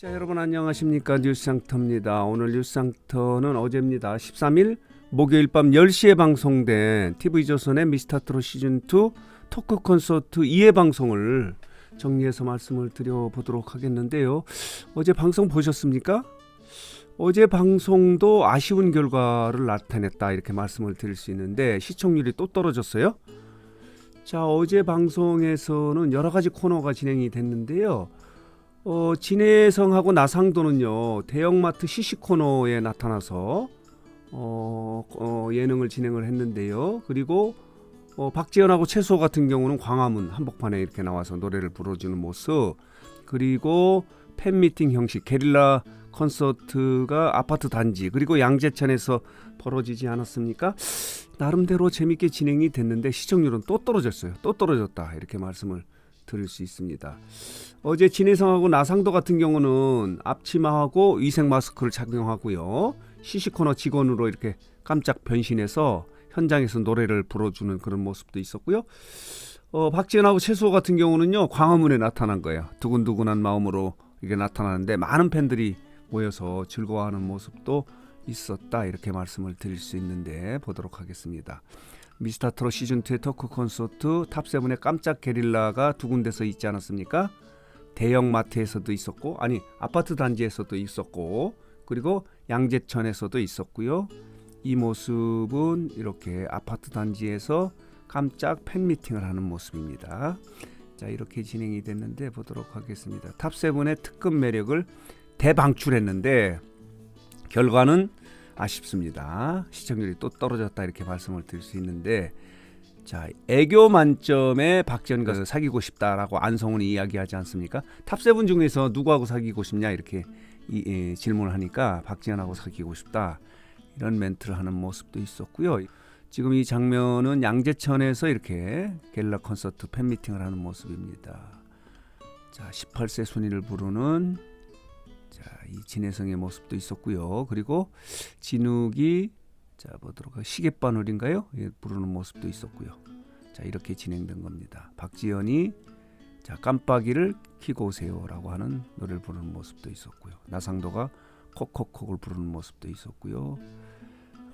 자 여러분 안녕하십니까 뉴스상터입니다. 오늘 뉴스상터는 어제입니다. 13일 목요일 밤 10시에 방송된 TV조선의 미스터트롯 시즌2 토크 콘서트 2회 방송을 정리해서 말씀을 드려보도록 하겠는데요. 어제 방송 보셨습니까? 어제 방송도 아쉬운 결과를 나타냈다 이렇게 말씀을 드릴 수 있는데 시청률이 또 떨어졌어요. 자 어제 방송에서는 여러 가지 코너가 진행이 됐는데요. 어, 진해성하고 나상도는요 대형마트 시시 코너에 나타나서 어, 어, 예능을 진행을 했는데요. 그리고 어, 박지현하고 최수호 같은 경우는 광화문 한복판에 이렇게 나와서 노래를 불러주는 모습 그리고 팬미팅 형식 게릴라 콘서트가 아파트 단지 그리고 양재천에서 벌어지지 않았습니까? 나름대로 재밌게 진행이 됐는데 시청률은 또 떨어졌어요. 또 떨어졌다 이렇게 말씀을 드릴 수 있습니다. 어제 진해성하고 나상도 같은 경우는 앞치마하고 위생 마스크를 착용하고요. 시시코너 직원으로 이렇게 깜짝 변신해서 현장에서 노래를 불러주는 그런 모습도 있었고요. 어, 박지현하고 최수호 같은 경우는요 광화문에 나타난 거예요. 두근두근한 마음으로 이게 나타나는데 많은 팬들이 모여서 즐거워하는 모습도 있었다 이렇게 말씀을 드릴 수 있는데 보도록 하겠습니다. 미스터트롯 시즌 2의 토크 콘서트 탑세븐의 깜짝 게릴라가 두 군데서 있지 않았습니까? 대형 마트에서도 있었고 아니 아파트 단지에서도 있었고 그리고 양재천에서도 있었고요. 이 모습은 이렇게 아파트 단지에서 깜짝 팬미팅을 하는 모습입니다. 자 이렇게 진행이 됐는데 보도록 하겠습니다. 탑세븐의 특급 매력을 대방출했는데 결과는 아쉽습니다. 시청률이 또 떨어졌다 이렇게 말씀을 드릴 수 있는데 자 애교 만점에 박지현과 사귀고 싶다라고 안성훈이 이야기하지 않습니까? 탑세븐 중에서 누구하고 사귀고 싶냐 이렇게 이, 이, 질문을 하니까 박지현하고 사귀고 싶다 이런 멘트를 하는 모습도 있었고요. 지금 이 장면은 양재천에서 이렇게 갤라 콘서트 팬미팅을 하는 모습입니다. 자 18세 순위를 부르는 자, 이 진해성의 모습도 있었고요. 그리고 진욱이 자 보도록 하 시계바늘인가요? 예, 부르는 모습도 있었고요. 자 이렇게 진행된 겁니다. 박지현이 자 깜빡이를 켜고 오세요라고 하는 노래를 부르는 모습도 있었고요. 나상도가 콕콕콕을 부르는 모습도 있었고요.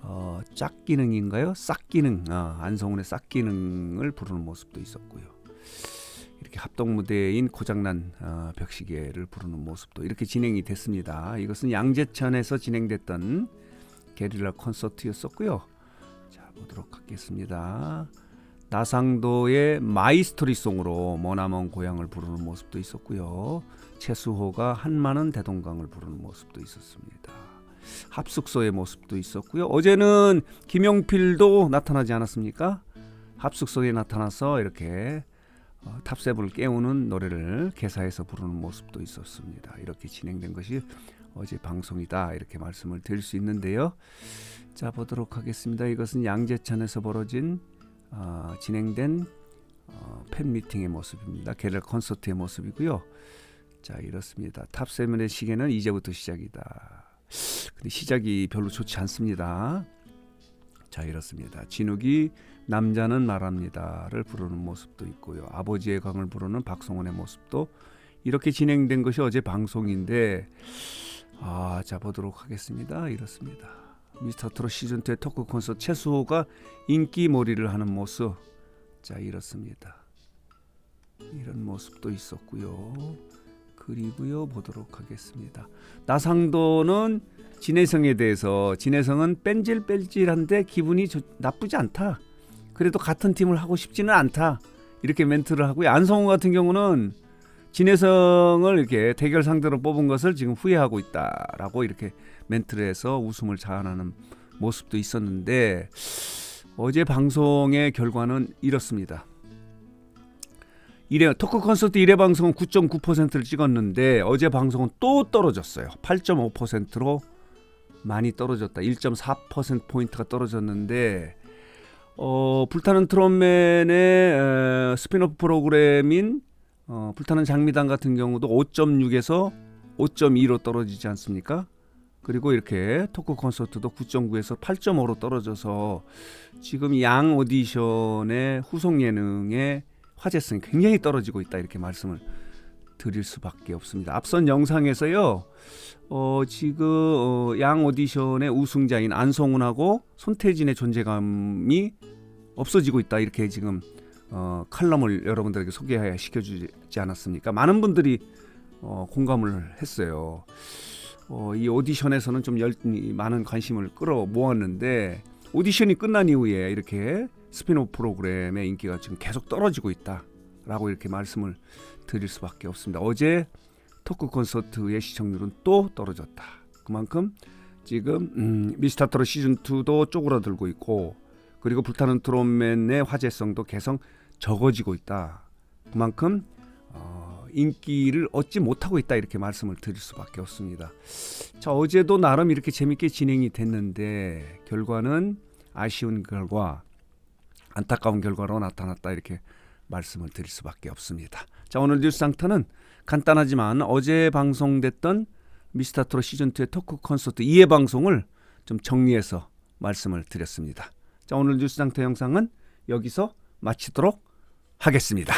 어, 짝기능인가요? 싹기능 아, 안성훈의 싹기능을 부르는 모습도 있었고요. 이렇게 합동 무대인 고장난 어, 벽시계를 부르는 모습도 이렇게 진행이 됐습니다. 이것은 양재천에서 진행됐던 게릴라 콘서트였었고요. 자 보도록 하겠습니다. 나상도의 마이스토리송으로 머나먼 고향을 부르는 모습도 있었고요. 최수호가 한마는 대동강을 부르는 모습도 있었습니다. 합숙소의 모습도 있었고요. 어제는 김용필도 나타나지 않았습니까? 합숙소에 나타나서 이렇게 어, 탑세븐을 깨우는 노래를 개사해서 부르는 모습도 있었습니다. 이렇게 진행된 것이 어제 방송이다 이렇게 말씀을 드릴 수 있는데요. 자 보도록 하겠습니다. 이것은 양재천에서 벌어진 어, 진행된 어, 팬 미팅의 모습입니다. 게럴 콘서트의 모습이고요. 자 이렇습니다. 탑세븐의 시계는 이제부터 시작이다. 근데 시작이 별로 좋지 않습니다. 자 이렇습니다. 진욱이 남자는 말합니다를 부르는 모습도 있고요. 아버지의 강을 부르는 박성원의 모습도 이렇게 진행된 것이 어제 방송인데 아, 자 보도록 하겠습니다. 이렇습니다. 미스터 트롯 시즌 2의 토크 콘서트 최수호가 인기 몰이를 하는 모습. 자, 이렇습니다. 이런 모습도 있었고요. 그리고요 보도록 하겠습니다. 나상도는 진해성에 대해서 진해성은 뺀질뺀질한데 기분이 좋, 나쁘지 않다. 그래도 같은 팀을 하고 싶지는 않다. 이렇게 멘트를 하고요. 안성훈 같은 경우는 진해성을 이렇게 대결 상대로 뽑은 것을 지금 후회하고 있다라고 이렇게 멘트를 해서 웃음을 자아내는 모습도 있었는데 어제 방송의 결과는 이렇습니다. 1회 토크 콘서트 1회 방송은 9.9%를 찍었는데 어제 방송은 또 떨어졌어요. 8.5%로 많이 떨어졌다. 1.4% 포인트가 떨어졌는데 어, 불타는 트롯맨의 에, 스피노프 프로그램인 어, 불타는 장미단 같은 경우도 5.6에서 5.2로 떨어지지 않습니까? 그리고 이렇게 토크 콘서트도 9.9에서 8.5로 떨어져서 지금 양 오디션의 후속 예능의 화제성이 굉장히 떨어지고 있다 이렇게 말씀을 드릴 수밖에 없습니다. 앞선 영상에서요. 어, 지금 어, 양 오디션의 우승자인 안성훈하고 손태진의 존재감이 없어지고 있다 이렇게 지금 어, 칼럼을 여러분들에게 소개시켜주지 않았습니까? 많은 분들이 어, 공감을 했어요. 어, 이 오디션에서는 좀 열, 많은 관심을 끌어 모았는데 오디션이 끝난 이후에 이렇게 스피노 프로그램의 인기가 지금 계속 떨어지고 있다라고 이렇게 말씀을 드릴 수밖에 없습니다. 어제 토크 콘서트의 시청률은 또 떨어졌다. 그만큼 지금 음, 미스터트롯 시즌 2도 쪼그라들고 있고 그리고 불타는 트롯맨의 화제성도 계속 적어지고 있다. 그만큼 어, 인기를 얻지 못하고 있다 이렇게 말씀을 드릴 수밖에 없습니다. 자 어제도 나름 이렇게 재밌게 진행이 됐는데 결과는 아쉬운 결과, 안타까운 결과로 나타났다 이렇게 말씀을 드릴 수밖에 없습니다. 자 오늘 뉴스 상터는 간단하지만 어제 방송됐던 미스터트롯 시즌 2의 토크 콘서트 2회 방송을 좀 정리해서 말씀을 드렸습니다. 자 오늘 뉴스상터 영상은 여기서 마치도록 하겠습니다.